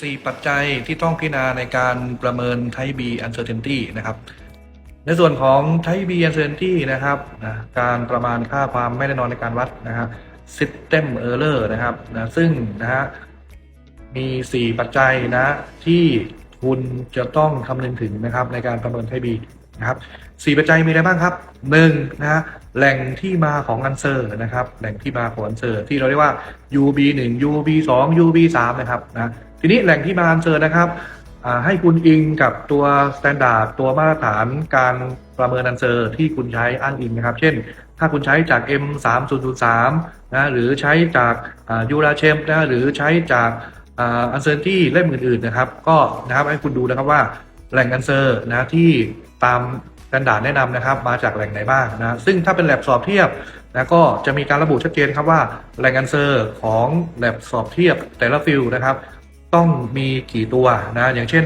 4 ปัจจัยที่ต้องพิจารณาในการประเมิน Type B Uncertainty นะครับ ในส่วนของ Type B Uncertainty นะครับนะการประมาณค่าความไม่แน่นอนในการวัดนะครับ System Error นะครับนะซึ่งนะฮะมี 4 ปัจจัยนะที่คุณจะต้องคำนึงถึงนะครับในการประเมิน Type B นะครับสี่ปัจจัยมีอะไรบ้างครับหนึ่งนะฮะแหล่งที่มาของอันเซอร์นะครับ แหล่งที่มาของอันเซอร์ที่เราเรียกว่า UB 1 UB 2 UB 3นะครับนะ ทีนี้แหล่งที่มาอันเซอร์นะครับให้คุณอิงกับตัวสแตนดาร์ดตัวมาตรฐานการประเมินอันเซอร์ที่คุณใช้อ้างอิงนะครับ เช่น ถ้าคุณใช้จาก M 3 0 0 3นะหรือใช้จากยูราเชมนะหรือใช้จากอันเซอร์ที่เล่มอื่นๆนะครับ ก็นะครับให้คุณดูนะครับว่าแหล่งอันเซอร์นะที่ตามสแตนดาร์ดแนะนำนะครับ มาจากแหล่งไหนบ้างนะซึ่งถ้าเป็นแลบสอบเทียบนะก็จะมีการระบุชัดเจนครับว่าแหล่งอันเซอร์ของแลบสอบเทียบแต่ละฟิลนะครับ ต้องมีกี่ตัวนะอย่างเช่น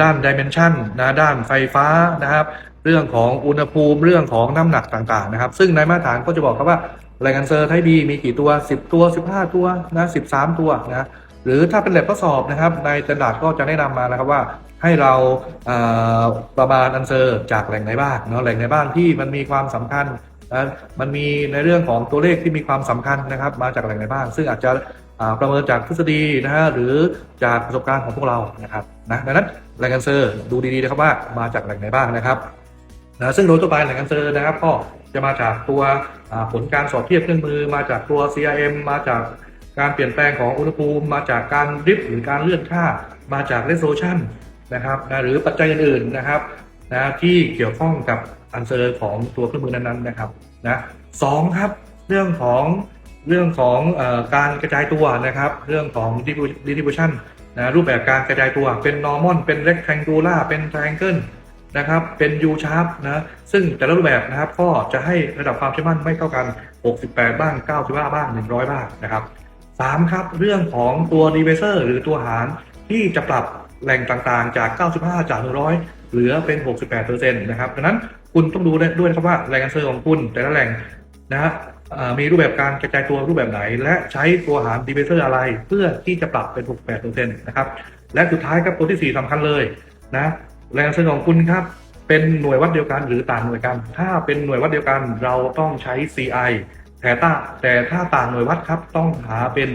ด้านดิเมนชันนะด้านไฟฟ้านะครับ เรื่องของอุณหภูมิเรื่องของน้ำหนักต่างๆนะครับ ซึ่งในมาตรฐานก็จะบอกครับว่าแรงอันเซอร์ไทบีมีกี่ตัว 10 ตัว 15 ตัวนะ13 ตัวนะหรือถ้าเป็นแลบทดสอบนะครับในตนดาดก็จะแนะนำมานะครับว่าให้เราประมาณอันเซอร์จากแหล่งไหนบ้างเนาะแหล่งไหนบ้างที่มันมีความสำคัญนะมันมีในเรื่องของตัวเลขที่มีความสำคัญนะครับ มาจากแหล่งไหนบ้างซึ่งอาจจะ ประเมินจากทฤษฎีนะฮะหรือจากประสบการณ์ของพวกเรานะครับนะดังนั้นแหล่งกันเซอร์ดูดีๆนะครับว่ามาจากแหล่งไหนบ้างนะครับนะซึ่งโดยทั่วไปแหล่งกันเซอร์นะครับก็จะมาจากตัวผลการสอบเทียบเครื่องมือ มาจากตัว CRM มาจากการเปลี่ยนแปลงของอุณหภูมิ มาจากการริบหรือการเลื่อนค่า มาจาก resolution นะครับนะหรือปัจจัยอื่นๆนะครับนะที่เกี่ยวข้องกับอันเซอร์ของตัวเครื่องมือนั้นๆนะครับนะสองครับเรื่องของ เรื่องของอการกระจายตัวนะครับ เรื่องของ distribution นะรูปแบบการกระจายตัวเป็น normal เป็น rectangular เป็น triangle นะครับเป็น U sharp นะซึ่งแต่ละรูปแบบนะครับก็จะให้ระดับความเชื่อมั่นไม่เท่ากัน 68 บ้าง 95 บ้าง 100 บ้างนะครับสามครับเรื่องของตัว divisor หรือตัวหารที่จะปรับแหล่งต่างๆ จาก 95 จาก 100 เหลือเป็น 68%นะครับดังนั้นคุณต้องดูด้วยนะครับว่าแหล่งการเซอร์ของคุณแต่ละแหล่งนะฮะ มีรูปแบบการกระจายตัวรูปแบบไหน และใช้ตัวหารดีเวเซอร์อะไร เพื่อที่จะปรับเป็น 68%นะครับ และสุดท้ายครับตัวที่ 4สำคัญเลยนะแรงสนองคุณครับเป็นหน่วยวัดเดียวกันหรือต่างหน่วยกัน ถ้าเป็นหน่วยวัดเดียวกันเราต้องใช้ CI แต่ถ้าแต่ถ้าต่างหน่วยวัดครับต้องหาเป็น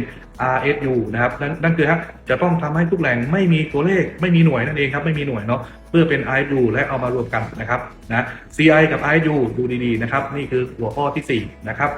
RSU นะครับนั่นนั่นคือฮะจะต้องทำให้ทุกแหล่งไม่มีตัวเลขไม่มีหน่วยนั่นเองครับไม่มีหน่วยเนาะเพื่อเป็น RSU และเอามารวมกันนะครับนะ CI กับ RSU ดูดีๆนะครับนี่คือหัวข้อที่4นะครับ